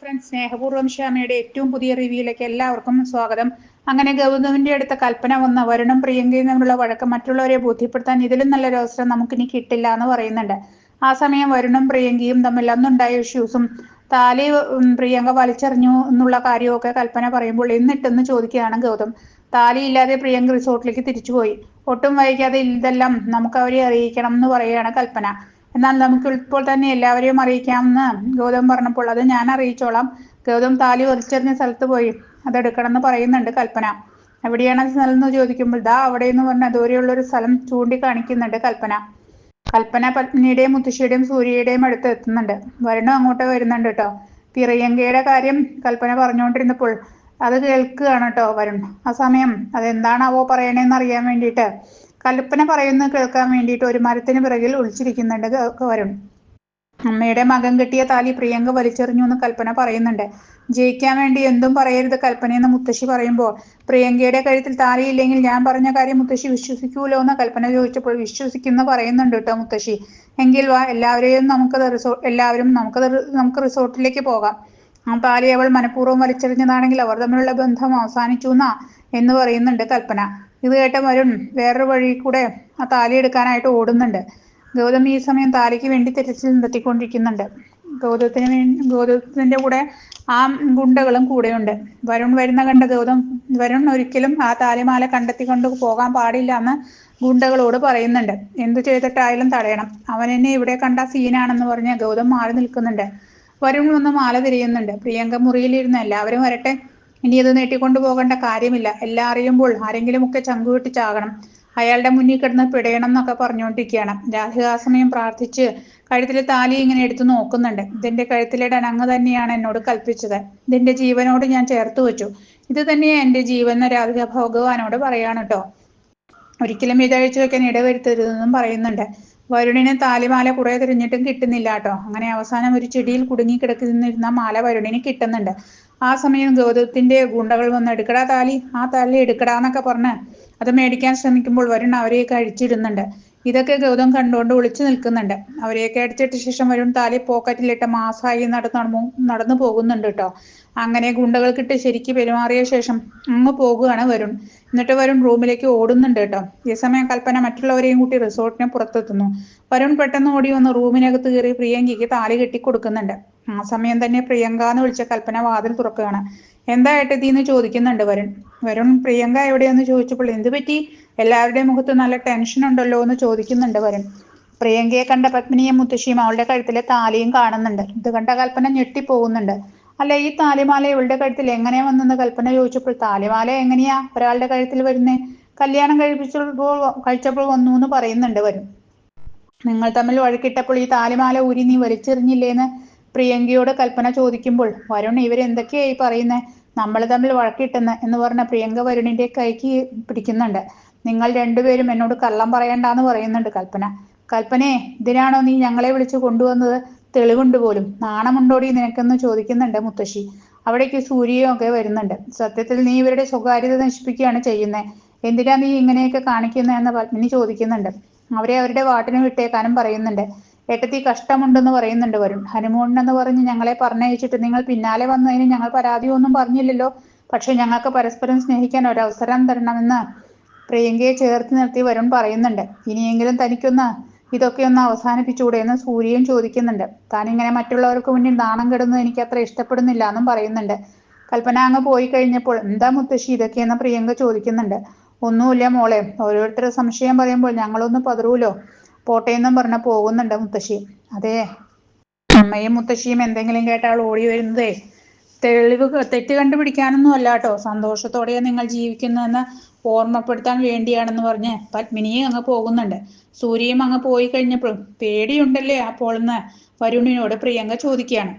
Friends സ്നേഹപൂർവം ശ്യാമയുടെ ഏറ്റവും പുതിയ റിവ്യൂയിലേക്ക് എല്ലാവർക്കും സ്വാഗതം. അങ്ങനെ ഗൗതമിന്റെ അടുത്ത കൽപ്പന വന്ന വരുണും പ്രിയങ്കയും തമ്മിലുള്ള വഴക്ക് മറ്റുള്ളവരെ ബോധ്യപ്പെടുത്താൻ ഇതിലും നല്ലൊരു അവസരം നമുക്കിനി കിട്ടില്ല എന്ന് പറയുന്നുണ്ട്. ആ സമയം വരുണും പ്രിയങ്കയും തമ്മിൽ അന്നുണ്ടായ ഇഷ്യൂസും താലി പ്രിയങ്ക വലിച്ചെറിഞ്ഞു എന്നുള്ള കാര്യമൊക്കെ കൽപ്പന പറയുമ്പോൾ എന്നിട്ടെന്ന് ചോദിക്കുകയാണ് ഗൗതം. താലി ഇല്ലാതെ പ്രിയങ്ക റിസോർട്ടിലേക്ക് തിരിച്ചുപോയി. ഒട്ടും വൈകാതെ ഇതെല്ലാം നമുക്ക് അവരെ അറിയിക്കണം എന്ന് പറയുകയാണ് കൽപ്പന. എന്നാൽ നമുക്ക് ഇപ്പോൾ തന്നെ എല്ലാവരെയും അറിയിക്കാമെന്ന് ഗൗതം പറഞ്ഞപ്പോൾ അത് ഞാൻ അറിയിച്ചോളാം. ഗൗതം താലി വലിച്ചെറിഞ്ഞ സ്ഥലത്ത് പോയി. അതെടുക്കണം എന്ന് പറയുന്നുണ്ട് കൽപ്പന. എവിടെയാണ് സ്ഥലം എന്ന് ചോദിക്കുമ്പോൾ ദാ അവിടെ എന്ന് പറഞ്ഞ ദൂരെയുള്ളൊരു സ്ഥലം ചൂണ്ടിക്കാണിക്കുന്നുണ്ട് കൽപ്പന. കൽപ്പന പത്നിയുടെയും മുത്തശ്ശിയുടെയും സൂര്യയുടെയും അടുത്ത് എത്തുന്നുണ്ട്. വരണം അങ്ങോട്ട് വരുന്നുണ്ട് കേട്ടോ. പിറയങ്കയുടെ കാര്യം കൽപ്പന പറഞ്ഞുകൊണ്ടിരുന്നപ്പോൾ അത് കേൾക്കുകയാണ് കേട്ടോ വരുൺ. ആ സമയം അതെന്താണാവോ പറയണേന്ന് അറിയാൻ വേണ്ടിയിട്ട് കൽപ്പന പറയുന്നത് കേൾക്കാൻ വേണ്ടിയിട്ട് ഒരു മരത്തിന് പിറകിൽ ഒളിച്ചിരിക്കുന്നുണ്ട് വരുൺ. അമ്മയുടെ മകൻ കെട്ടിയ താലി പ്രിയങ്ക വലിച്ചെറിഞ്ഞു എന്ന് കൽപ്പന പറയുന്നുണ്ട്. ജയിക്കാൻ വേണ്ടി എന്തും പറയരുത് കൽപ്പനയെന്ന് മുത്തശ്ശി പറയുമ്പോൾ പ്രിയങ്കയുടെ കഴുത്തിൽ താലിയില്ലെങ്കിൽ ഞാൻ പറഞ്ഞ കാര്യം മുത്തശ്ശി വിശ്വസിക്കൂലോ എന്ന് കൽപ്പന ചോദിച്ചപ്പോൾ വിശ്വസിക്കുന്ന പറയുന്നുണ്ട് കേട്ടോ മുത്തശ്ശി. എങ്കിൽ വാ എല്ലാവരെയും നമുക്ക് റിസോർട്ട് എല്ലാവരും നമുക്ക് നമുക്ക് റിസോർട്ടിലേക്ക് പോകാം. ആ താലി അവൾ മനഃപൂർവം വലിച്ചെറിഞ്ഞതാണെങ്കിൽ അവർ തമ്മിലുള്ള ബന്ധം അവസാനിച്ചു എന്നാ എന്ന് പറയുന്നുണ്ട് കൽപ്പന ഇത് കേട്ട വരുൺ വേറൊരു വഴി കൂടെ ആ താലി എടുക്കാനായിട്ട് ഓടുന്നുണ്ട്. ഗൗതം ഈ സമയം താലിക്ക് വേണ്ടി തിരച്ചിൽ നിർത്തിക്കൊണ്ടിരിക്കുന്നുണ്ട്. ഗൗതത്തിന് വേണ്ടി ഗൗതത്തിന്റെ കൂടെ ആ ഗുണ്ടകളും കൂടെയുണ്ട്. വരുൺ വരുന്ന കണ്ട ഗൗതം വരുൺ ഒരിക്കലും ആ താലിമാല കണ്ടെത്തിക്കൊണ്ട് പോകാൻ പാടില്ല എന്ന് ഗുണ്ടകളോട് പറയുന്നുണ്ട്. എന്തു ചെയ്തിട്ടായാലും തടയണം. അവൻ എന്നെ ഇവിടെ കണ്ട സീനാണെന്ന് പറഞ്ഞ് ഗൗതം മാറി നിൽക്കുന്നുണ്ട്. വരുൺ വന്ന് മാല തിരിയുന്നുണ്ട്. പ്രിയങ്ക മുറിയിലിരുന്ന് എല്ലാവരും വരട്ടെ. ഇനി അത് നീട്ടിക്കൊണ്ടു പോകേണ്ട കാര്യമില്ല. എല്ലാം അറിയുമ്പോൾ ആരെങ്കിലുമൊക്കെ ചങ്കുവിട്ട് ചാകണം അയാളുടെ മുന്നിൽ കിടന്ന് പിടയണം എന്നൊക്കെ പറഞ്ഞുകൊണ്ടിരിക്കുകയാണ്. രാധിക സമയം പ്രാർത്ഥിച്ച് കഴുത്തിലെ താലി ഇങ്ങനെ എടുത്തു നോക്കുന്നുണ്ട്. ഇതിന്റെ കഴുത്തിലിടാൻ അങ്ങ് തന്നെയാണ് എന്നോട് കൽപ്പിച്ചത്. ഇതിന്റെ ജീവനോട് ഞാൻ ചേർത്ത് വെച്ചു. ഇത് തന്നെയാണ് എന്റെ ജീവൻ രാധിക ഭഗവാനോട് പറയാണ് കേട്ടോ. ഒരിക്കലും ഇതഴിച്ചു വെക്കാൻ ഇടവരുത്തരുതെന്നും പറയുന്നുണ്ട്. വരുണിന് താലിമാല കുറെ തിരിഞ്ഞിട്ടും കിട്ടുന്നില്ല കേട്ടോ അങ്ങനെ അവസാനം ഒരു ചെടിയിൽ കുടുങ്ങി കിടക്കുന്നിരുന്ന മാല വരുണിന് കിട്ടുന്നുണ്ട്. ആ സമയം ഗൗതത്തിന്റെ ഗുണ്ടകൾ വന്ന് എടുക്കടാ താലി ആ താലി എടുക്കടാന്നൊക്കെ പറഞ്ഞ് അത് മേടിക്കാൻ ശ്രമിക്കുമ്പോൾ വരുൺ അവരെ അഴിച്ചിടുന്നുണ്ട്. ഇതൊക്കെ ഗൗതം കണ്ടുകൊണ്ട് ഒളിച്ചു നിൽക്കുന്നുണ്ട്. അവരെയൊക്കെ അടിച്ചിട്ട ശേഷം വരുൺ താലി പോക്കറ്റിലിട്ട് മാസായി നടന്നു നടന്നു പോകുന്നുണ്ട് കേട്ടോ അങ്ങനെ ഗുണ്ടകൾക്കിട്ട് ശരിക്ക് പെരുമാറിയ ശേഷം അങ്ങ് പോകുകയാണ് വരുൺ. എന്നിട്ട് വരുൺ റൂമിലേക്ക് ഓടുന്നുണ്ട് കേട്ടോ ഈ സമയം കൽപ്പന മറ്റുള്ളവരെയും കൂട്ടി റിസോർട്ടിനെ പുറത്തെത്തുന്നു. വരുൺ പെട്ടെന്ന് ഓടി വന്ന് റൂമിനകത്ത് കയറി പ്രിയങ്കയ്ക്ക് താലി കെട്ടി കൊടുക്കുന്നുണ്ട് ആ സമയം തന്നെ പ്രിയങ്ക എന്ന് വിളിച്ച കൽപ്പന വാതിൽ തുറക്കുകയാണ്. എന്താ ഏട്ടത്തിന്ന് ചോദിക്കുന്നുണ്ട് വരുൺ. വരുൺ പ്രിയങ്ക എവിടെയെന്ന് ചോദിച്ചപ്പോൾ എന്ത് പറ്റി? എല്ലാവരുടെയും മുഖത്ത് നല്ല ടെൻഷൻ ഉണ്ടല്ലോ എന്ന് ചോദിക്കുന്നുണ്ട് വരുൺ. പ്രിയങ്കയെ കണ്ട പത്മിനിയും മുത്തശ്ശിയും അവളുടെ കഴുത്തിലെ താലിയും കാണുന്നുണ്ട്. ഇത് കണ്ട കൽപ്പന ഞെട്ടിപ്പോകുന്നുണ്ട്. അല്ല ഈ താലിമാല ഇവളുടെ കഴുത്തിൽ എങ്ങനെയാ വന്നെന്ന് കൽപ്പന ചോദിച്ചപ്പോൾ താലിമാല എങ്ങനെയാ? ഒരാളുടെ കഴുത്തിൽ വരുന്നേ? കല്യാണം കഴിപ്പിച്ചപ്പോൾ കഴിച്ചപ്പോൾ വന്നു എന്ന് പറയുന്നുണ്ട് വരും നിങ്ങൾ തമ്മിൽ വഴക്കിട്ടപ്പോൾ ഈ താലിമാല ഊരി നീ വലിച്ചെറിഞ്ഞില്ലേന്ന് പ്രിയങ്കയോട് കൽപ്പന ചോദിക്കുമ്പോൾ വരുൺ ഇവരെന്തൊക്കെയായി പറയുന്നത് നമ്മൾ തമ്മിൽ വഴക്കിട്ടെന്ന് എന്ന് പറഞ്ഞ പ്രിയങ്ക വരുണിന്റെ കൈക്ക് പിടിക്കുന്നുണ്ട്. നിങ്ങൾ രണ്ടുപേരും എന്നോട് കള്ളം പറയണ്ടെന്ന് പറയുന്നുണ്ട് കൽപ്പന. കൽപ്പനെ ഇതിനാണോ നീ ഞങ്ങളെ വിളിച്ചു കൊണ്ടുവന്നത്? തെളിവുണ്ട് പോലും. നാണമുണ്ടോടി നിനക്കെന്ന് ചോദിക്കുന്നുണ്ട് മുത്തശ്ശി. അവിടേക്ക് സൂര്യയും ഒക്കെ വരുന്നുണ്ട്. സത്യത്തിൽ നീ ഇവരുടെ സ്വകാര്യത നശിപ്പിക്കുകയാണ് ചെയ്യുന്നത് എന്തിനാ നീ ഇങ്ങനെയൊക്കെ കാണിക്കുന്നത് എന്ന് പത്മിനി ചോദിക്കുന്നുണ്ട്. അവരെ അവരുടെ വാട്ടിന് വിട്ടേക്കാനും പറയുന്നുണ്ട്. ഏട്ടത്തി കഷ്ടമുണ്ടെന്ന് പറയുന്നുണ്ട് വരും എന്ന് പറഞ്ഞ് ഞങ്ങളെ പറഞ്ഞയച്ചിട്ട് നിങ്ങൾ പിന്നാലെ വന്നതിന് ഞങ്ങൾ പരാതിയൊന്നും പറഞ്ഞില്ലല്ലോ. പക്ഷെ ഞങ്ങൾക്ക് പരസ്പരം സ്നേഹിക്കാൻ ഒരവസരം തരണമെന്ന് പ്രിയങ്കയെ ചേർത്ത് നിർത്തി വരുൺ പറയുന്നുണ്ട്. ഇനിയെങ്കിലും തനിക്കൊന്ന് ഇതൊക്കെ ഒന്ന് അവസാനിപ്പിച്ചുകൂടെ എന്ന് സൂര്യൻ ചോദിക്കുന്നുണ്ട്. ഇങ്ങനെ മറ്റുള്ളവർക്ക് മുന്നിൽ നാണം കെടുന്നത് എനിക്ക് അത്ര ഇഷ്ടപ്പെടുന്നില്ല എന്നും പറയുന്നുണ്ട്. കൽപ്പന അങ്ങ് പോയി കഴിഞ്ഞപ്പോൾ എന്താ മുത്തശ്ശി ഇതൊക്കെയെന്ന് പ്രിയങ്ക ചോദിക്കുന്നുണ്ട്. ഒന്നുമില്ല മോളെ ഓരോരുത്തർ സംശയം പറയുമ്പോൾ ഞങ്ങളൊന്ന് പതറൂലോ? പോട്ടേന്നും പറഞ്ഞ പോകുന്നുണ്ട് മുത്തശ്ശി. അതെ. അമ്മയും മുത്തശ്ശിയും എന്തെങ്കിലും കേട്ടാൽ ഓടി വരുന്നതേ. തെളിവ് തെറ്റ് കണ്ടുപിടിക്കാനൊന്നും അല്ല കേട്ടോ സന്തോഷത്തോടെ നിങ്ങൾ ജീവിക്കുന്നതെന്ന് ഓർമ്മപ്പെടുത്താൻ വേണ്ടിയാണെന്ന് പറഞ്ഞ് പത്മിനിയും അങ്ങ് പോകുന്നുണ്ട്. സൂര്യയും അങ്ങ് പോയി കഴിഞ്ഞപ്പോൾ പേടിയുണ്ടല്ലേ അപ്പോൾ എന്ന് വരുണിനോട് പ്രിയങ്ക ചോദിക്കുകയാണ്.